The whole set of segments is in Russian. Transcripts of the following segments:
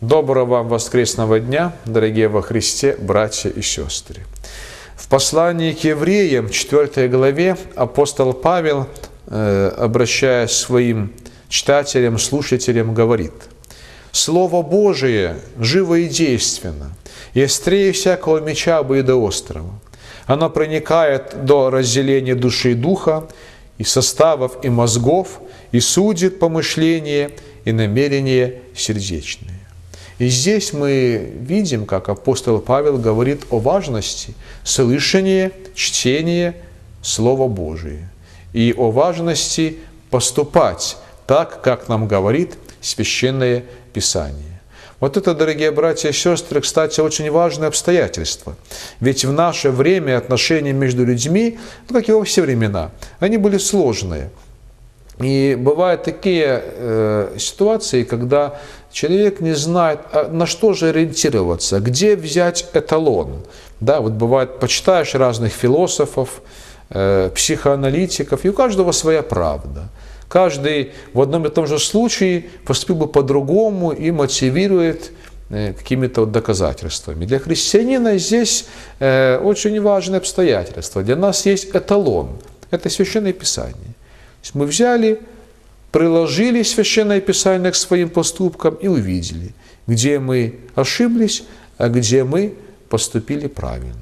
Доброго вам воскресного дня, дорогие во Христе, братья и сестры. В послании к евреям, 4 главе, апостол Павел, э, обращаясь к своим читателям, слушателям, говорит, «Слово Божие живо и действенно, и острее всякого меча острова. Оно проникает до разделения души и духа, и составов, и мозгов, и судит помышления и намерения сердечные. И здесь мы видим, как апостол Павел говорит о важности слышания, чтения Слова Божия и о важности поступать так, как нам говорит Священное Писание. Вот это, дорогие братья и сестры, кстати, очень важное обстоятельство. Ведь в наше время отношения между людьми, ну, как и во все времена, они были сложные. И бывают такие э, ситуации, когда человек не знает, а на что же ориентироваться, где взять эталон. Да, вот бывает, почитаешь разных философов, э, психоаналитиков, и у каждого своя правда. Каждый в одном и том же случае поступил бы по-другому и мотивирует э, какими-то вот доказательствами. Для христианина здесь э, очень важное обстоятельство. Для нас есть эталон. Это Священное Писание. Мы взяли, приложили Священное Писание к своим поступкам и увидели, где мы ошиблись, а где мы поступили правильно.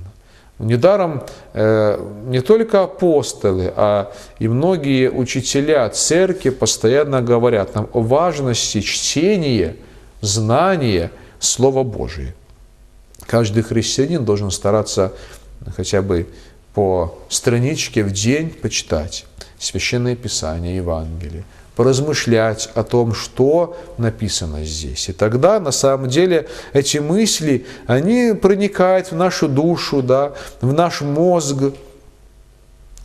Недаром э, не только апостолы, а и многие учителя церкви постоянно говорят нам о важности чтения, знания Слова Божия. Каждый христианин должен стараться хотя бы по страничке в день почитать Священное Писание, Евангелие, поразмышлять о том, что написано здесь. И тогда, на самом деле, эти мысли, они проникают в нашу душу, да, в наш мозг.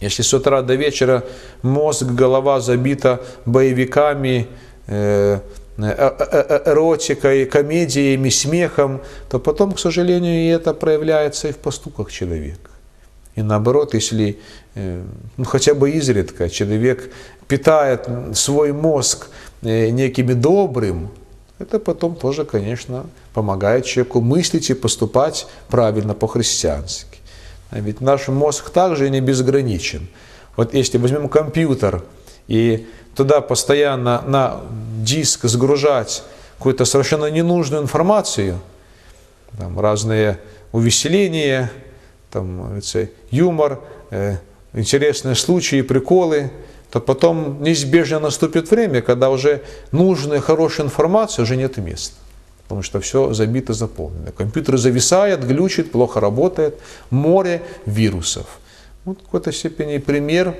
Если с утра до вечера мозг, голова забита боевиками, э, э, э, эротикой, комедиями, смехом, то потом, к сожалению, и это проявляется и в поступках человека. И наоборот, если э, ну, хотя бы изредка человек питает свой мозг э, некими добрым, это потом тоже, конечно, помогает человеку мыслить и поступать правильно по-христиански. А ведь наш мозг также не безграничен. Вот если возьмем компьютер и туда постоянно на диск сгружать какую-то совершенно ненужную информацию, там разные увеселения, там, юмор, э, интересные случаи, приколы, то потом неизбежно наступит время, когда уже нужная, хорошая информация уже нет места. Потому что все забито, заполнено. Компьютер зависает, глючит, плохо работает. Море вирусов. Вот в какой-то степени пример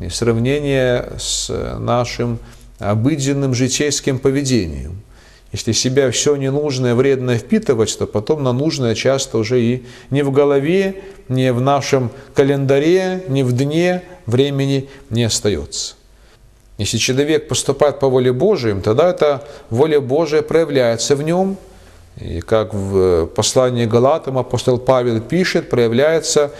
и сравнение с нашим обыденным житейским поведением – если себя все ненужное, вредное впитывать, то потом на нужное часто уже и не в голове, не в нашем календаре, не в дне времени не остается. Если человек поступает по воле Божией, тогда эта воля Божия проявляется в нем. И как в послании Галатам апостол Павел пишет, проявляется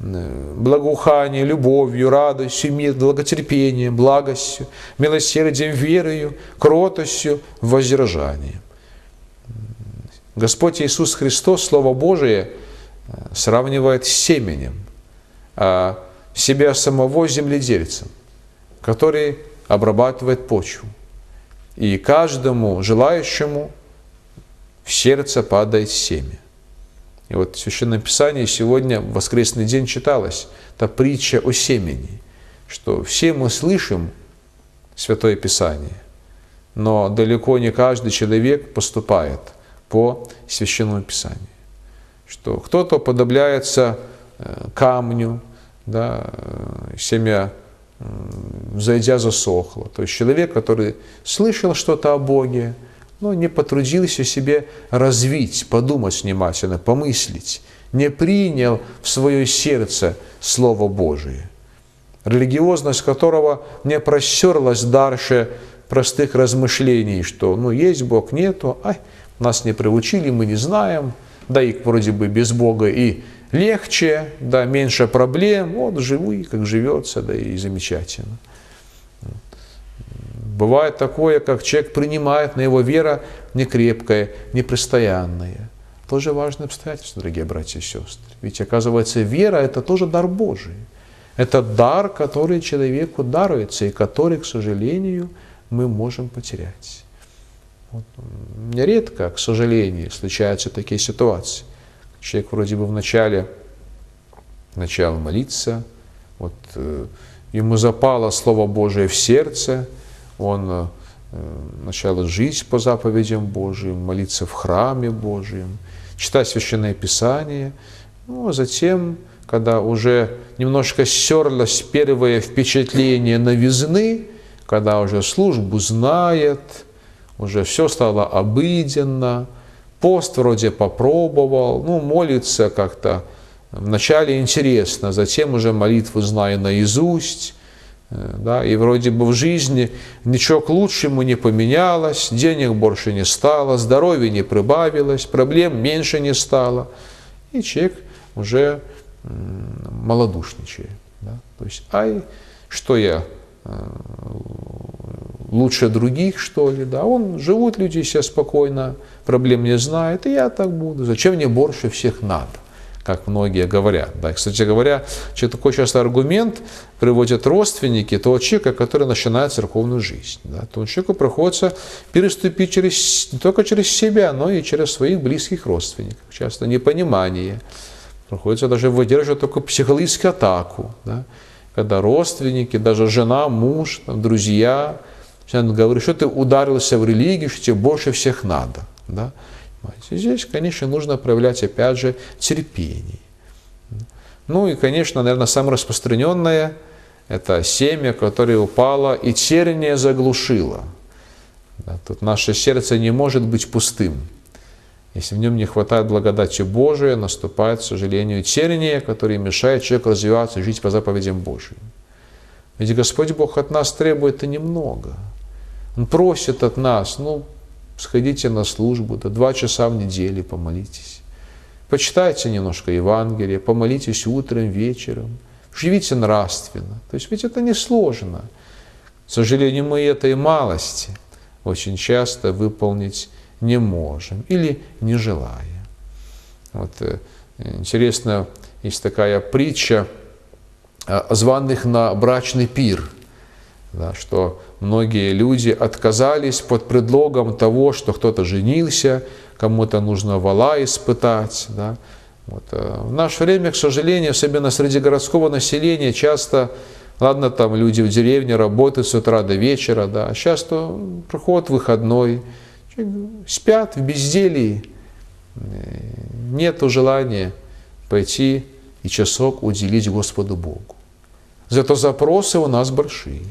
благоуханием, любовью, радостью, мир, долготерпением, благостью, милосердием, верою, кротостью, воздержанием. Господь Иисус Христос, Слово Божие, э, сравнивает с семенем, а себя самого земледельцем, который обрабатывает почву. И каждому желающему в сердце падает семя. И вот в Священном Писании сегодня, в воскресный день, читалась та притча о семени, что все мы слышим Святое Писание, но далеко не каждый человек поступает по Священному Писанию. Что кто-то подобляется э, камню, да, э, семя зайдя засохло. То есть человек, который слышал что-то о Боге, но не потрудился себе развить, подумать внимательно, помыслить, не принял в свое сердце Слово Божие, религиозность которого не простерлась дальше простых размышлений, что ну есть Бог, нету, ай, нас не приучили, мы не знаем, да и вроде бы без Бога и легче, да, меньше проблем, вот живу и как живется, да и замечательно Бывает такое, как человек принимает, но его вера не крепкая, не постоянная. Тоже важное обстоятельство, дорогие братья и сестры. Ведь, оказывается, вера – это тоже дар Божий. Это дар, который человеку даруется, и который, к сожалению, мы можем потерять. Вот. Нередко, к сожалению, случаются такие ситуации. Человек вроде бы вначале начал молиться, вот, э, ему запало Слово Божие в сердце, он э, начал жить по заповедям Божьим, молиться в храме Божьем, читать Священное Писание, ну, а затем, когда уже немножко стерлось первое впечатление новизны, когда уже службу знает, уже все стало обыденно, пост вроде попробовал, ну, молится как-то. Вначале интересно, затем уже молитву зная наизусть, э, да, и вроде бы в жизни ничего к лучшему не поменялось, денег больше не стало, здоровья не прибавилось, проблем меньше не стало, и человек уже малодушничает. Да? То есть, ай, что я э, лучше других, что ли, да, он, живут люди все спокойно, проблем не знает, и я так буду, зачем мне больше всех надо, как многие говорят, да, кстати говоря, такой часто аргумент приводят родственники того человека, который начинает церковную жизнь, да, то человеку приходится переступить через, не только через себя, но и через своих близких родственников, часто непонимание, приходится даже выдерживать только психологическую атаку, да, когда родственники, даже жена, муж, там, друзья, он говорит, что ты ударился в религию, что тебе больше всех надо. Да? Здесь, конечно, нужно проявлять, опять же, терпение. Ну и, конечно, наверное, самое распространенное – это семя, которое упало и терние заглушило. Да, тут наше сердце не может быть пустым. Если в нем не хватает благодати Божией, наступает, к сожалению, терние, которое мешает человеку развиваться и жить по заповедям Божьим. Ведь Господь Бог от нас требует и немного – он просит от нас, ну, сходите на службу, да два часа в неделю помолитесь. Почитайте немножко Евангелие, помолитесь утром, вечером. Живите нравственно. То есть ведь это не сложно. К сожалению, мы этой малости очень часто выполнить не можем или не желая. Вот, э, интересно, есть такая притча о званых на брачный пир – да, что многие люди отказались под предлогом того, что кто-то женился, кому-то нужно вала испытать. Да. Вот. Э, в наше время, к сожалению, особенно среди городского населения, часто, ладно, там люди в деревне работают с утра до вечера, да, а часто проходит выходной, спят в безделии, э, нет желания пойти и часок уделить Господу Богу. Зато запросы у нас большие.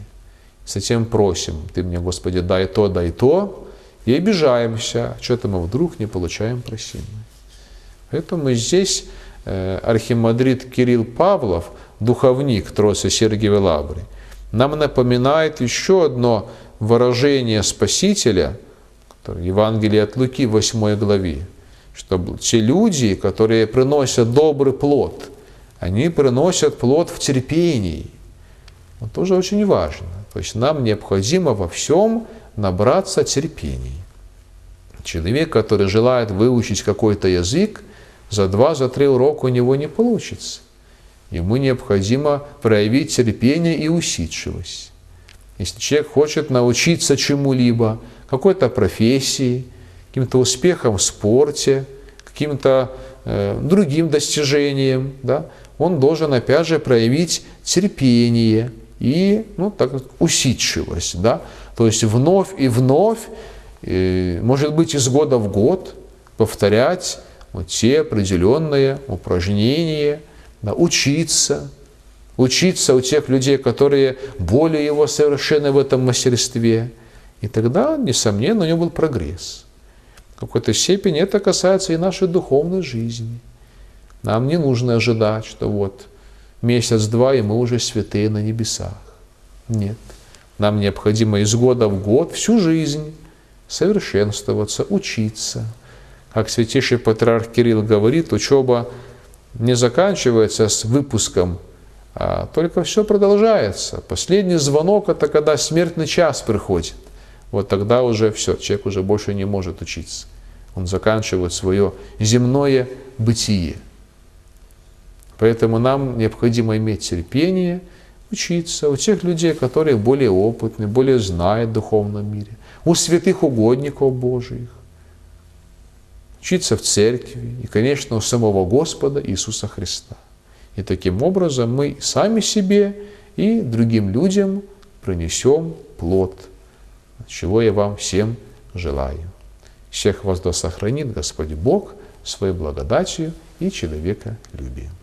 Затем просим, ты мне, Господи, дай то, дай то, и обижаемся, что-то мы вдруг не получаем просимое. Поэтому здесь э, архимандрит Кирилл Павлов, духовник Троицы Сергиевой Лавры, нам напоминает еще одно выражение Спасителя, Евангелие от Луки, 8 главе, что те люди, которые приносят добрый плод, они приносят плод в терпении. Это тоже очень важно. То есть нам необходимо во всем набраться терпений. Человек, который желает выучить какой-то язык, за два, за три урока у него не получится. Ему необходимо проявить терпение и усидчивость. Если человек хочет научиться чему-либо, какой-то профессии, каким-то успехам в спорте, каким-то э, другим достижениям, да, он должен опять же проявить терпение, и ну, так, усидчивость. Да? То есть вновь и вновь, и, может быть, из года в год повторять вот те определенные упражнения, да, учиться, учиться у тех людей, которые более его совершенны в этом мастерстве. И тогда, несомненно, у него был прогресс. В какой-то степени это касается и нашей духовной жизни. Нам не нужно ожидать, что вот месяц-два, и мы уже святые на небесах. Нет. Нам необходимо из года в год, всю жизнь совершенствоваться, учиться. Как святейший патриарх Кирилл говорит, учеба не заканчивается с выпуском А только все продолжается. Последний звонок – это когда смертный час приходит. Вот тогда уже все, человек уже больше не может учиться. Он заканчивает свое земное бытие. Поэтому нам необходимо иметь терпение, учиться у тех людей, которые более опытны, более знают в духовном мире, у святых угодников Божьих, учиться в церкви и, конечно, у самого Господа Иисуса Христа. И таким образом мы сами себе и другим людям принесем плод, чего я вам всем желаю. Всех вас да сохранит Господь Бог своей благодатью и человека любием.